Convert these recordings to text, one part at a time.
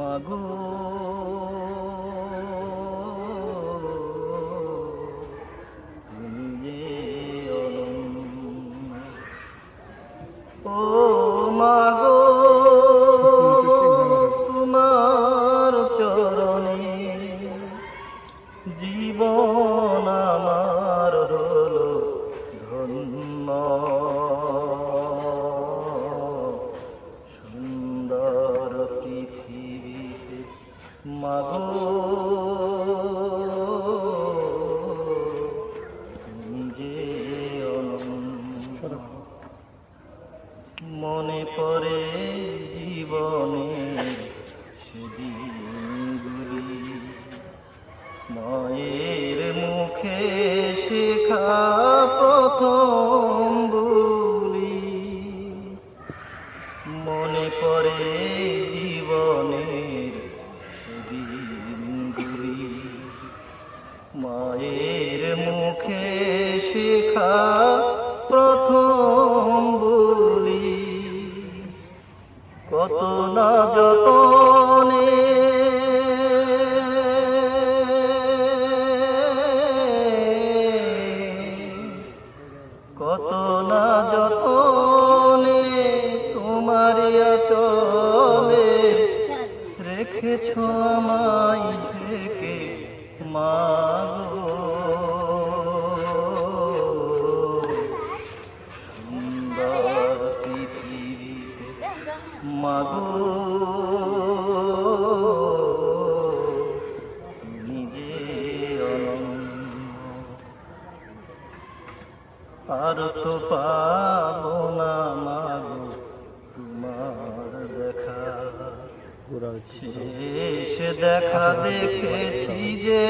মাগো তুমি যে। ও শেখা প্রথম রেখেছ আমায় থেকে মাগো। মাগো। অনন্য। আর তো পাবো না মাগো তোমার। শেষ দেখা দেখেছি যে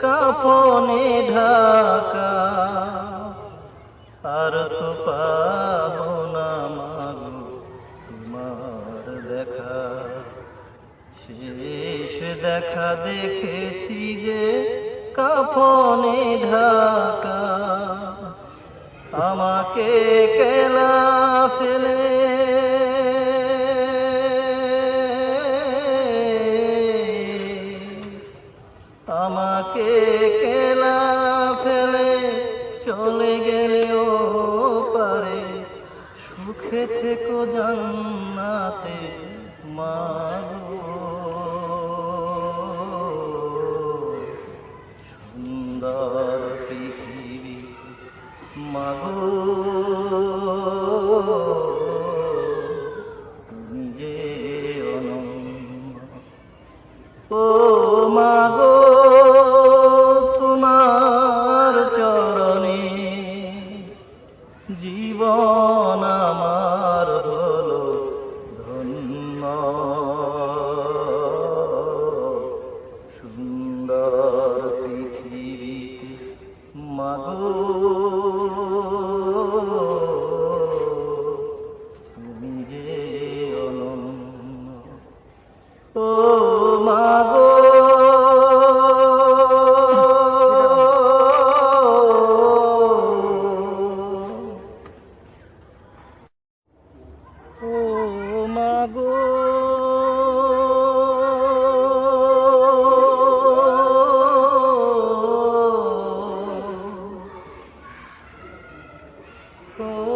কাপনে ঢাকা। আর তো পাবো না মাগো তোমার দেখা। শেষ দেখা দেখেছি যে কাপনে ঢাকা। আমাকে কেলা আমাকে ফেলে চলে গেলেও পারে। সুখে থেকো জান্নাতে মাগো সুন্দর পৃথিবী মাগো যে জীবন আমার। Go, Oh